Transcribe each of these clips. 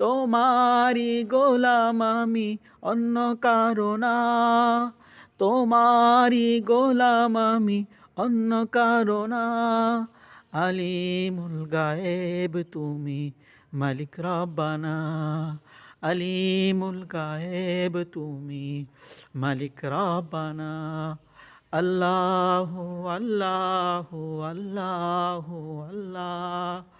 তোমারি গোলাম আমি, অন্য কারণা তোমারি গোলাম আমি, অন্য কারণা আলিমুল গায়েব তুমি, মালিক রব্বানা। আলিমুল গায়েব তুমি, মালিক রব্বানা। আল্লাহ আল্লাহ আল্লাহ আল্লাহ।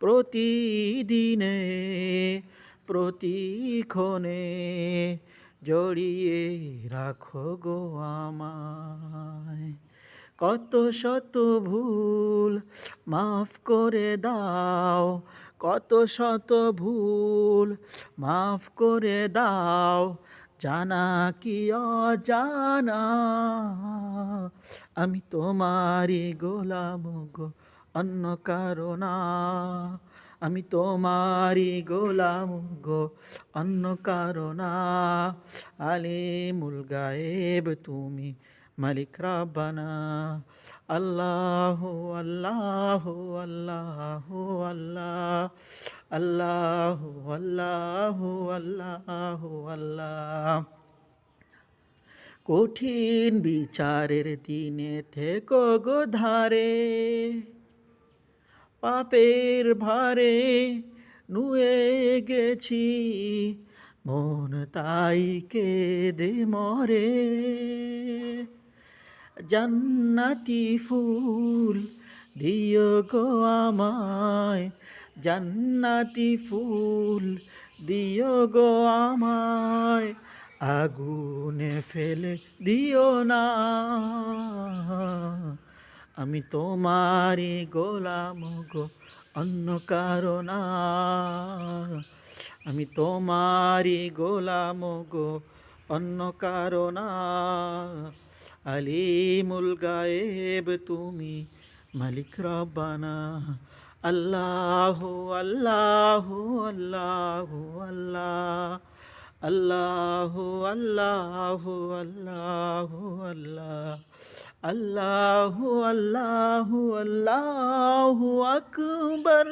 প্রতিদিনে, প্রতিক্ষণে জড়িয়ে রাখো গো আমায়। কত শত ভুল মাফ করে দাও, কত শত ভুল মাফ করে দাও, জানা কি অজানা? আমি তোমারই গোলাম গো অন্য কারণা আমি তোমারই গোলাম গো, অন্য কারও না। কারণা আলিমুল গায়েব তুমি মালিক রাব্বানা। আল্লাহ আল্লাহ আল্লাহ আল্লাহ আল্লাহ আল্লাহ আল্লাহ আল্লাহ। কঠিন বিচারের দিনে থেকো গো ধারে। পাপের ভারে নুয়ে গেছি, মন তাই কে দে মরে। জান্নাতি ফুল দিও গো আমায়, জান্নাতি ফুল দিও গো আমায়, আগুনে ফেলে দিও না। আমি তোমারই গোলাম গো, অন্য কারণা আমি তোমারই গোলাম গো, অন্য কারণা আলিমুল গায়েব তুমি মালিক রব্বানা। আল্লাহ আল্লাহ আল্লাহ আল্লাহ। আল্লাহ আল্লাহ আল্লাহ আল্লাহ। আল্লাহ আল্লাহু আল্লাহু আকবর।